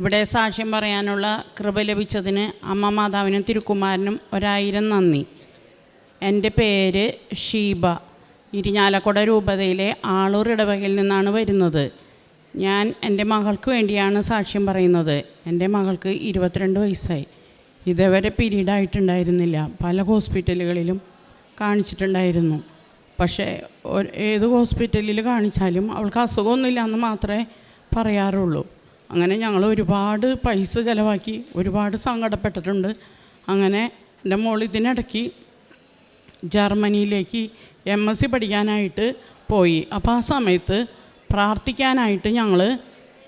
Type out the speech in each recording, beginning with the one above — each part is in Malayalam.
ഇവിടെ സാക്ഷ്യം പറയാനുള്ള കൃപ ലഭിച്ചതിന് അമ്മ മാതാവിനും തിരുക്കുമാരനും ഒരായിരം നന്ദി. എന്റെ പേര് ഷീബ. ഇരിഞ്ഞാലക്കുട രൂപതയിലെ ആളൂർ ഇടവകയിൽ നിന്നാണ് വരുന്നത്. ഞാൻ എന്റെ മകൾക്ക് വേണ്ടിയാണ് സാക്ഷ്യം പറയുന്നത്. എന്റെ മകൾക്ക് ഇരുപത്തിരണ്ട് വയസ്സായി. ഇതേവരെ പീരീഡ് ആയിട്ടുണ്ടായിരുന്നില്ല പല ഹോസ്പിറ്റലുകളിലും കാണിച്ചിട്ടുണ്ടായിരുന്നു. പക്ഷേ ഏത് ഹോസ്പിറ്റലിൽ കാണിച്ചാലും അവൾക്ക് അസുഖമൊന്നുമില്ല എന്ന് മാത്രമേ പറയാറുള്ളൂ. അങ്ങനെ ഞങ്ങൾ ഒരുപാട് പൈസ ചിലവാക്കി ഒരുപാട് സങ്കടപ്പെട്ടിട്ടുണ്ട്. അങ്ങനെ എന്റെ മോൾ ഇതിനിടയ്ക്ക് ജർമ്മനിയിലേക്ക് എം എസ് സി പഠിക്കാനായിട്ട് പോയി. അപ്പോൾ ആ സമയത്ത് പ്രാർത്ഥിക്കാനായിട്ട് ഞങ്ങൾ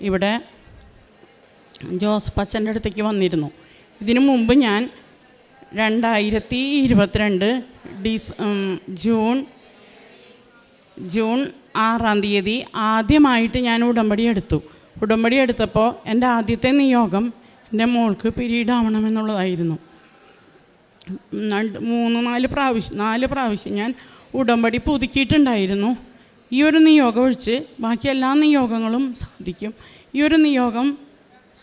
ഇവിടെ ജോസഫ് അച്ഛന്റെ അടുത്തേക്ക് വന്നിരുന്നു. ഇതിനു മുമ്പ് ഞാൻ രണ്ടായിരത്തി ഇരുപത്തിരണ്ട് ഡിസ് ജൂൺ ജൂൺ ആറാം തീയതി ആദ്യമായിട്ട് ഞാൻ ഉടമ്പടി എടുത്തു. ഉടമ്പടി എടുത്തപ്പോൾ എന്റെ ആദ്യത്തെ നിയോഗം എന്റെ മോൾക്ക് പിരീഡ് ആവണമെന്നുള്ളതായിരുന്നു മൂന്ന് നാല് പ്രാവശ്യം നാല് പ്രാവശ്യം ഞാൻ ഉടമ്പടി പുതുക്കിയിട്ടുണ്ടായിരുന്നു. ഈ ഒരു നിയോഗം ഒഴിച്ച് ബാക്കി എല്ലാ നിയോഗങ്ങളും സാധിക്കും. ഈ ഒരു നിയോഗം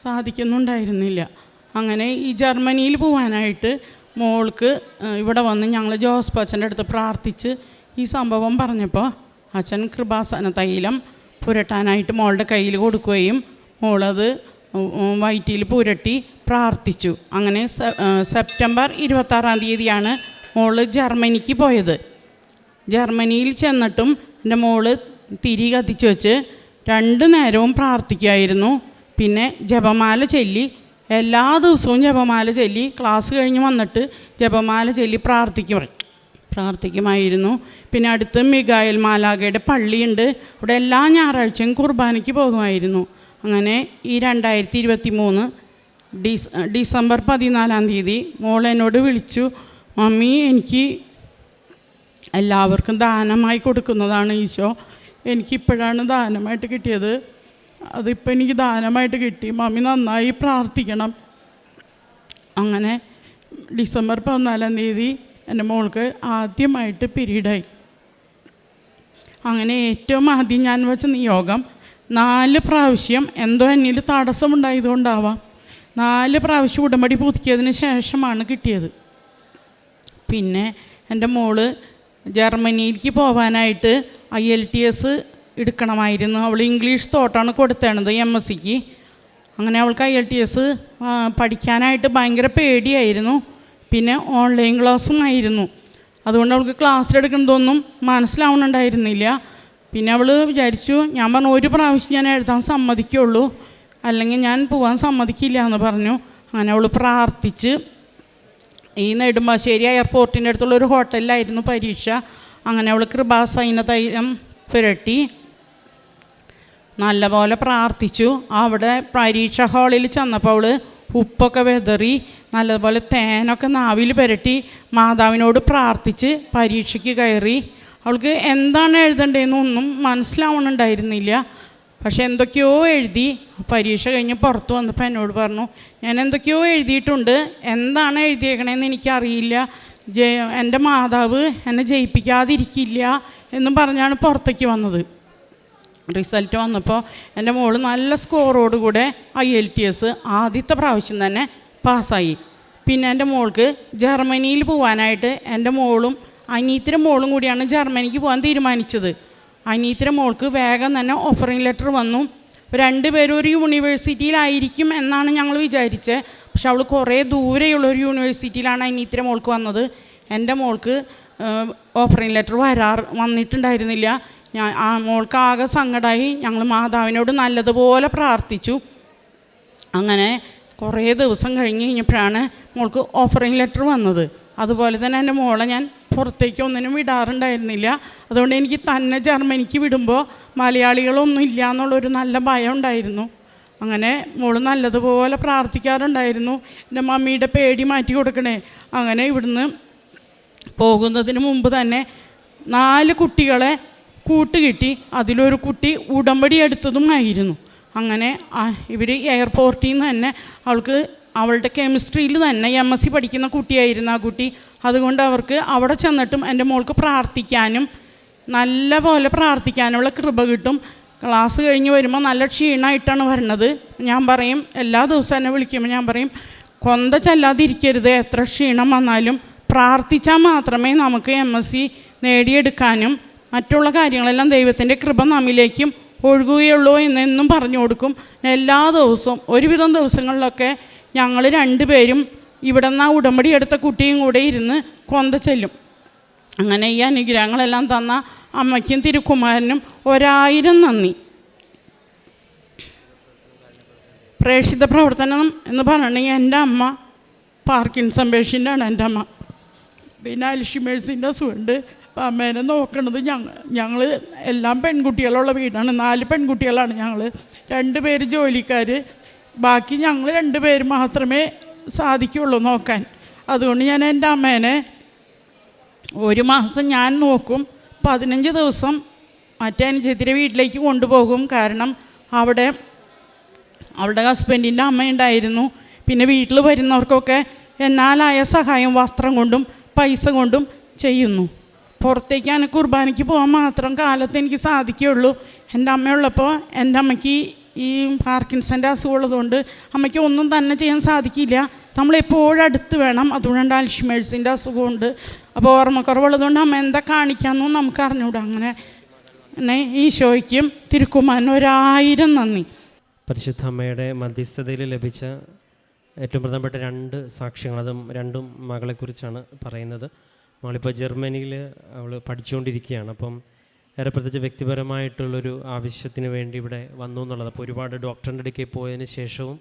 സാധിക്കുന്നുണ്ടായിരുന്നില്ല. അങ്ങനെ ഈ ജർമ്മനിയിൽ പോകാനായിട്ട് മോൾക്ക് ഇവിടെ വന്ന് ഞങ്ങൾ ജോസ് അച്ഛന്റെ അടുത്ത് പ്രാർത്ഥിച്ച് ഈ സംഭവം പറഞ്ഞപ്പോൾ അച്ഛൻ കൃപാസന തൈലം പുരട്ടാനായിട്ട് മോളുടെ കയ്യിൽ കൊടുക്കുകയും മോളത് വയറ്റിയിൽ പുരട്ടി പ്രാർത്ഥിച്ചു. അങ്ങനെ സെപ്റ്റംബർ ഇരുപത്താറാം തീയതിയാണ് മോൾ ജർമ്മനിക്ക് പോയത്. ജർമ്മനിയിൽ ചെന്നിട്ടും എന്റെ മോൾ തിരി കത്തിച്ച് വെച്ച് രണ്ട് നേരവും പ്രാർത്ഥിക്കുമായിരുന്നു പിന്നെ ജപമാല ചൊല്ലി എല്ലാ ദിവസവും ജപമാല ചൊല്ലി ക്ലാസ് കഴിഞ്ഞ് വന്നിട്ട് ജപമാല ചൊല്ലി പ്രാർത്ഥിക്കും പ്രാർത്ഥിക്കുമായിരുന്നു. പിന്നെ അടുത്ത് മിഗായൽ മാലാഖയുടെ പള്ളിയുണ്ട്. ഇവിടെ എല്ലാ ഞായറാഴ്ചയും കുർബാനയ്ക്ക് പോകുമായിരുന്നു. അങ്ങനെ ഈ രണ്ടായിരത്തി ഇരുപത്തി മൂന്ന് ഡിസ് ഡിസംബർ പതിനാലാം തീയതി മോൾ എന്നോട് വിളിച്ചു മമ്മി എനിക്ക് എല്ലാവർക്കും ദാനമായി കൊടുക്കുന്നതാണ് ഈശോ. എനിക്കിപ്പോഴാണ് ദാനമായിട്ട് കിട്ടിയത്. അതിപ്പോൾ എനിക്ക് ദാനമായിട്ട് കിട്ടി. മമ്മി നന്നായി പ്രാർത്ഥിക്കണം. അങ്ങനെ ഡിസംബർ പതിനാലാം തീയതി എന്റെ മോൾക്ക് ആദ്യമായിട്ട് പിരീഡായി. അങ്ങനെ ഏറ്റവും ആദ്യം ഞാൻ വെച്ച നിയോഗം നാല് പ്രാവശ്യം എന്തോ എന്നിൽ തടസ്സമുണ്ടായതുകൊണ്ടാവാം. നാല് പ്രാവശ്യം ഉടമ്പടി പുതുക്കിയതിന് ശേഷമാണ് കിട്ടിയത്. പിന്നെ എന്റെ മോൾ ജർമ്മനിയിലേക്ക് പോകാനായിട്ട് ഐ എൽ ടി എസ് എടുക്കണമായിരുന്നു. അവൾ ഇംഗ്ലീഷ് തോട്ടാണ് കൊടുത്തേണത് എം എസ് സിക്ക്. അങ്ങനെ അവൾക്ക് ഐ എൽ ടി എസ് പഠിക്കാനായിട്ട് ഭയങ്കര പേടിയായിരുന്നു. പിന്നെ ഓൺലൈൻ ക്ലാസ്സും ആയിരുന്നു അതുകൊണ്ട് അവൾക്ക് ക്ലാസ്സിലെടുക്കുന്നതൊന്നും മനസ്സിലാവുന്നുണ്ടായിരുന്നില്ല. പിന്നെ അവൾ വിചാരിച്ചു ഞാൻ പറഞ്ഞു ഒരു പ്രാവശ്യം ഞാൻ എഴുതാൻ സമ്മതിക്കുള്ളൂ. അല്ലെങ്കിൽ ഞാൻ പോകാൻ സമ്മതിക്കില്ല എന്ന് പറഞ്ഞു. അങ്ങനെ അവൾ പ്രാർത്ഥിച്ച് ഈ നെടുമ്പാശ്ശേരി എയർപോർട്ടിന്റെ അടുത്തുള്ള ഒരു ഹോട്ടലിലായിരുന്നു പരീക്ഷ. അങ്ങനെ അവൾ കൃപാസൈന തൈലം പുരട്ടി. നല്ലപോലെ പ്രാർത്ഥിച്ചു. അവിടെ പരീക്ഷ ഹാളിൽ ചെന്നപ്പോൾ അവൾ ഉപ്പൊക്കെ വെതറി നല്ലതുപോലെ തേനൊക്കെ നാവിൽ പുരട്ടി മാതാവിനോട് പ്രാർത്ഥിച്ച് പരീക്ഷയ്ക്ക് കയറി. അവൾക്ക് എന്താണ് എഴുതേണ്ടതെന്നൊന്നും മനസ്സിലാവണുണ്ടായിരുന്നില്ല. പക്ഷെ എന്തൊക്കെയോ എഴുതി. പരീക്ഷ കഴിഞ്ഞ് പുറത്ത് വന്നപ്പോൾ എന്നോട് പറഞ്ഞു ഞാൻ എന്തൊക്കെയോ എഴുതിയിട്ടുണ്ട്. എന്താണ് എഴുതിയേക്കണേന്ന് എനിക്കറിയില്ല. ജയ എന്റെ മാതാവ് എന്നെ ജയിപ്പിക്കാതിരിക്കില്ല എന്നും പറഞ്ഞാണ് പുറത്തേക്ക് വന്നത്. റിസൾട്ട് വന്നപ്പോൾ എന്റെ മോൾ നല്ല സ്കോറോടുകൂടെ ഐ എൽ ടി എസ് ആദ്യത്തെ പ്രാവശ്യം തന്നെ പാസ്സായി. പിന്നെ എന്റെ മോൾക്ക് ജർമ്മനിയിൽ പോകാനായിട്ട് എന്റെ മോളും അനീത്തിന്റെ മോളും കൂടിയാണ് ജർമ്മനിക്ക് പോകാൻ തീരുമാനിച്ചത്. അനീത്തിന്റെ മോൾക്ക് വേഗം തന്നെ ഓഫറിംഗ് ലെറ്റർ വന്നു. രണ്ടുപേരും ഒരു യൂണിവേഴ്സിറ്റിയിലായിരിക്കും എന്നാണ് ഞങ്ങൾ വിചാരിച്ചത് പക്ഷെ അവൾ കുറേ ദൂരെയുള്ള ഒരു യൂണിവേഴ്സിറ്റിയിലാണ് അനീത്തിന്റെ മോൾക്ക് വന്നത്. എന്റെ മോൾക്ക് ഓഫറിംഗ് ലെറ്റർ വരാറ് വന്നിട്ടുണ്ടായിരുന്നില്ല. ഞാൻ ആ മോൾക്ക് ആകെ സങ്കടമായി ഞങ്ങൾ മാതാവിനോട് നല്ലതുപോലെ പ്രാർത്ഥിച്ചു. അങ്ങനെ കുറേ ദിവസം കഴിഞ്ഞ് കഴിഞ്ഞപ്പോഴാണ് മോൾക്ക് ഓഫറിങ് ലെറ്റർ വന്നത്. അതുപോലെ തന്നെ എന്റെ മോളെ ഞാൻ പുറത്തേക്ക് ഒന്നിനും വിടാറുണ്ടായിരുന്നില്ല. അതുകൊണ്ട് എനിക്ക് തന്നെ ജർമ്മനിക്ക് വിടുമ്പോൾ മലയാളികളൊന്നും ഇല്ല എന്നുള്ളൊരു നല്ല ഭയം ഉണ്ടായിരുന്നു. അങ്ങനെ മോൾ നല്ലതുപോലെ പ്രാർത്ഥിക്കാറുണ്ടായിരുന്നു. എന്റെ മമ്മിയുടെ പേടി മാറ്റി കൊടുക്കണേ. അങ്ങനെ ഇവിടുന്ന് പോകുന്നതിന് മുമ്പ് തന്നെ നാല് കുട്ടികളെ കൂട്ടുകിട്ടി. അതിലൊരു കുട്ടി ഉടമ്പടി എടുത്തതുമായിരുന്നു. അങ്ങനെ ഇവർ എയർപോർട്ടിൽ നിന്ന് തന്നെ അവൾക്ക് അവളുടെ കെമിസ്ട്രിയിൽ തന്നെ എം എസ് സി പഠിക്കുന്ന കുട്ടിയായിരുന്നു ആ കുട്ടി. അതുകൊണ്ട് അവർക്ക് അവിടെ ചെന്നിട്ടും എന്റെ മോൾക്ക് പ്രാർത്ഥിക്കാനും നല്ല പോലെ പ്രാർത്ഥിക്കാനുള്ള കൃപ കിട്ടും. ക്ലാസ് കഴിഞ്ഞ് വരുമ്പോൾ നല്ല ക്ഷീണമായിട്ടാണ് വരണത്. ഞാൻ പറയും എല്ലാ ദിവസവും എന്നെ വിളിക്കുമ്പോൾ ഞാൻ പറയും കൊന്ത ചെല്ലാതിരിക്കരുത് എത്ര ക്ഷീണം വന്നാലും പ്രാർത്ഥിച്ചാൽ മാത്രമേ നമുക്ക് എം എസ് സി നേടിയെടുക്കാനും മറ്റുള്ള കാര്യങ്ങളെല്ലാം ദൈവത്തിന്റെ കൃപ നമ്മിലേക്കും ഒഴുകുകയുള്ളൂ എന്നെന്നും പറഞ്ഞു കൊടുക്കും. എല്ലാ ദിവസവും ഒരുവിധം ദിവസങ്ങളിലൊക്കെ ഞങ്ങൾ രണ്ടുപേരും ഇവിടെ നിന്ന് ആ ഉടമ്പടി എടുത്ത കുട്ടിയും കൂടെ ഇരുന്ന് കൊന്ത ചെല്ലും. അങ്ങനെ ഈ അനുഗ്രഹങ്ങളെല്ലാം തന്ന അമ്മയ്ക്കും തിരുക്കുമാരനും ഒരായിരം നന്ദി. പ്രേക്ഷിത പ്രവർത്തനം എന്ന് പറഞ്ഞിട്ടുണ്ടെങ്കിൽ എന്റെ അമ്മ. പാർക്കിൻസൺ പേഷ്യന്റാണ് എന്റെ അമ്മ. പിന്നെ അൽഷിമേഴ്സിന്റെ അസുഖമുണ്ട്. അപ്പം അമ്മേനെ നോക്കണത് ഞങ്ങൾ ഞങ്ങൾ എല്ലാം പെൺകുട്ടികളുള്ള വീടാണ്. നാല് പെൺകുട്ടികളാണ് ഞങ്ങൾ രണ്ട് പേര് ജോലിക്കാർ ബാക്കി ഞങ്ങൾ രണ്ട് പേര് മാത്രമേ സാധിക്കുള്ളൂ നോക്കാൻ. അതുകൊണ്ട് ഞാൻ എന്റെ അമ്മേനെ ഒരു മാസം ഞാൻ നോക്കും. പതിനഞ്ച് ദിവസം മറ്റേ അനുജത്തിന്റെ വീട്ടിലേക്ക് കൊണ്ടുപോകും. കാരണം അവിടെ അവളുടെ ഹസ്ബൻഡിന്റെ അമ്മയുണ്ടായിരുന്നു പിന്നെ വീട്ടിൽ വരുന്നവർക്കൊക്കെ എന്നാലായ സഹായം വസ്ത്രം കൊണ്ടും പൈസ കൊണ്ടും ചെയ്യുന്നു. പുറത്തേക്ക് കുർബാനയ്ക്ക് പോകാൻ മാത്രം കാലത്ത് എനിക്ക് സാധിക്കുകയുള്ളൂ. എന്റെ അമ്മയുള്ളപ്പോൾ എന്റെ അമ്മയ്ക്ക് ഈ പാർക്കിൻസന്റെ അസുഖമുള്ളതുകൊണ്ട് അമ്മയ്ക്ക് ഒന്നും തന്നെ ചെയ്യാൻ സാധിക്കില്ല. നമ്മളെപ്പോഴും അടുത്ത് വേണം. അതുകൊണ്ട് അൽഷിമേഴ്സിന്റെ അസുഖമുണ്ട്. അപ്പോൾ ഓർമ്മക്കുറവുള്ളതുകൊണ്ട് അമ്മ എന്താ കാണിക്കാമെന്നും നമുക്ക് അറിഞ്ഞൂടാ അങ്ങനെ എന്നെ ഈശോയ്ക്കും തിരുക്കുമാരനും ഒരായിരം നന്ദി. പരിശുദ്ധ അമ്മയുടെ മധ്യസ്ഥതയിൽ ലഭിച്ച ഏറ്റവും പ്രധാനപ്പെട്ട രണ്ട് സാക്ഷ്യങ്ങൾ അതും രണ്ടും മകളെക്കുറിച്ചാണ് പറയുന്നത്. മകളിപ്പോൾ ജർമ്മനിയിൽ അവൾ പഠിച്ചുകൊണ്ടിരിക്കുകയാണ് അപ്പം ഏറെ പ്രത്യേകിച്ച് വ്യക്തിപരമായിട്ടുള്ളൊരു ആവശ്യത്തിന് വേണ്ടി ഇവിടെ വന്നു എന്നുള്ളത്. അപ്പോൾ ഒരുപാട് ഡോക്ടറിന്റെ അടുക്കൽ പോയതിന് ശേഷവും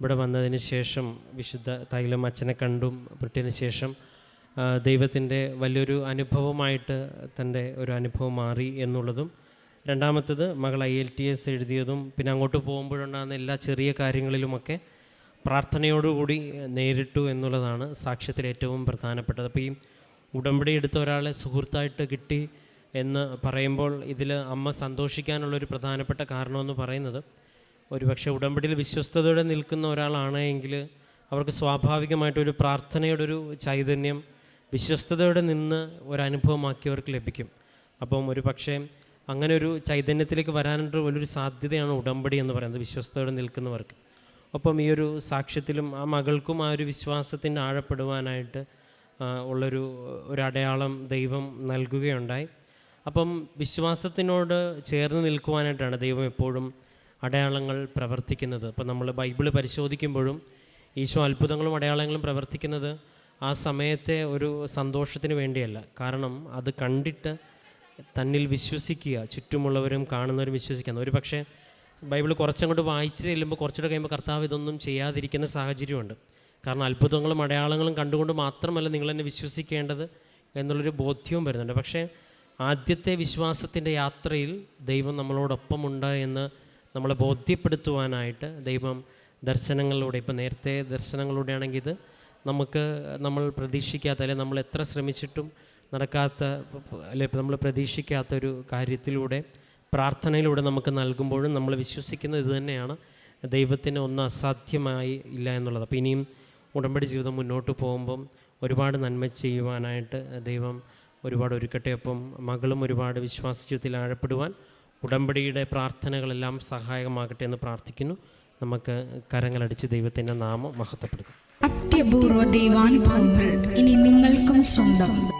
ഇവിടെ വന്നതിന് ശേഷം വിശുദ്ധ തൈലം അച്ഛനെ കണ്ടും പെട്ടതിന് ശേഷം ദൈവത്തിന്റെ വലിയൊരു അനുഭവമായിട്ട് തന്റെ ഒരു അനുഭവം മാറി എന്നുള്ളതും രണ്ടാമത്തത് മകൾ ഐ എൽ ടി എസ് എഴുതിയതും പിന്നെ അങ്ങോട്ട് പോകുമ്പോഴുണ്ടാകുന്ന എല്ലാ ചെറിയ കാര്യങ്ങളിലുമൊക്കെ പ്രാർത്ഥനയോടുകൂടി നേരിട്ടു എന്നുള്ളതാണ് സാക്ഷ്യത്തിൽ ഏറ്റവും പ്രധാനപ്പെട്ടത്. അപ്പോൾ ഈ ഉടമ്പടി എടുത്ത ഒരാളെ സുഹൃത്തായിട്ട് കിട്ടി എന്ന് പറയുമ്പോൾ ഇതിൽ അമ്മ സന്തോഷിക്കാനുള്ളൊരു പ്രധാനപ്പെട്ട കാരണമെന്ന് പറയുന്നത് ഒരുപക്ഷെ ഉടമ്പടിയിൽ വിശ്വസ്തയോടെ നിൽക്കുന്ന ഒരാളാണെങ്കിൽ അവർക്ക് സ്വാഭാവികമായിട്ടൊരു പ്രാർത്ഥനയുടെ ഒരു ചൈതന്യം വിശ്വസ്തയോടെ നിന്ന് ഒരനുഭവമാക്കിയവർക്ക് ലഭിക്കും. അപ്പം ഒരു പക്ഷേ അങ്ങനെ ഒരു ചൈതന്യത്തിലേക്ക് വരാനായിട്ട് വലിയൊരു സാധ്യതയാണ് ഉടമ്പടി എന്ന് പറയുന്നത് വിശ്വസ്തയോടെ നിൽക്കുന്നവർക്ക്. ഒപ്പം ഈ ഒരു സാക്ഷ്യത്തിലും ആ മകൾക്കും ആ ഒരു വിശ്വാസത്തിന്റെ ആഴപ്പെടുവാനായിട്ട് ഉള്ളൊരു ഒരടയാളം ദൈവം നൽകുകയുണ്ടായി. അപ്പം വിശ്വാസത്തിനോട് ചേർന്ന് നിൽക്കുവാനായിട്ടാണ് ദൈവം എപ്പോഴും അടയാളങ്ങൾ പ്രവർത്തിക്കുന്നത്. അപ്പം നമ്മൾ ബൈബിൾ പരിശോധിക്കുമ്പോഴും ഈശോ അത്ഭുതങ്ങളും അടയാളങ്ങളും പ്രവർത്തിക്കുന്നത് ആ സമയത്തെ ഒരു സന്തോഷത്തിന് വേണ്ടിയല്ല. കാരണം അത് കണ്ടിട്ട് തന്നിൽ വിശ്വസിക്കുക ചുറ്റുമുള്ളവരും കാണുന്നവരും വിശ്വസിക്കുന്ന ഒരു പക്ഷേ ബൈബിൾ കുറച്ചങ്ങോട്ട് വായിച്ച് ചെല്ലുമ്പോൾ കുറച്ചുകൂടെ കഴിയുമ്പോൾ കർത്താവ് ഇതൊന്നും ചെയ്യാതിരിക്കുന്ന സാഹചര്യമുണ്ട്. കാരണം അത്ഭുതങ്ങളും അടയാളങ്ങളും കണ്ടുകൊണ്ട് മാത്രമല്ല നിങ്ങൾ എന്നെ വിശ്വസിക്കേണ്ടത് എന്നുള്ളൊരു ബോധ്യവും വരുന്നുണ്ട്. പക്ഷേ ആദ്യത്തെ വിശ്വാസത്തിന്റെ യാത്രയിൽ ദൈവം നമ്മളോടൊപ്പമുണ്ട് എന്ന് നമ്മളെ ബോധ്യപ്പെടുത്തുവാനായിട്ട് ദൈവം ദർശനങ്ങളിലൂടെ ഇപ്പം നേരത്തെ ദർശനങ്ങളിലൂടെ ഇത് നമുക്ക് നമ്മൾ പ്രതീക്ഷിക്കാത്ത അല്ലെങ്കിൽ നമ്മൾ എത്ര ശ്രമിച്ചിട്ടും നടക്കാത്ത അല്ലെ നമ്മൾ പ്രതീക്ഷിക്കാത്ത ഒരു കാര്യത്തിലൂടെ പ്രാർത്ഥനയിലൂടെ നമുക്ക് നൽകുമ്പോഴും നമ്മൾ വിശ്വസിക്കുന്നത് ഇത് തന്നെയാണ് ദൈവത്തിന് ഒന്നും അസാധ്യമായി ഇല്ല എന്നുള്ളത്. അപ്പോൾ ഇനിയും ഉടമ്പടി ജീവിതം മുന്നോട്ട് പോകുമ്പം ഒരുപാട് നന്മ ചെയ്യുവാനായിട്ട് ദൈവം ഒരുപാട് ഒരുക്കട്ടെ. ഒപ്പം മകളും ഒരുപാട് വിശ്വാസ ജീവിതത്തിൽ ആഴപ്പെടുവാൻ ഉടമ്പടിയുടെ പ്രാർത്ഥനകളെല്ലാം സഹായകമാകട്ടെ എന്ന് പ്രാർത്ഥിക്കുന്നു. നമുക്ക് കരങ്ങളടിച്ച് ദൈവത്തിന്റെ നാമം മഹത്വപ്പെടുത്തും. അത്യപൂർവ ദൈവാനുഭവങ്ങൾ ഇനി നിങ്ങൾക്കും സ്വന്തം.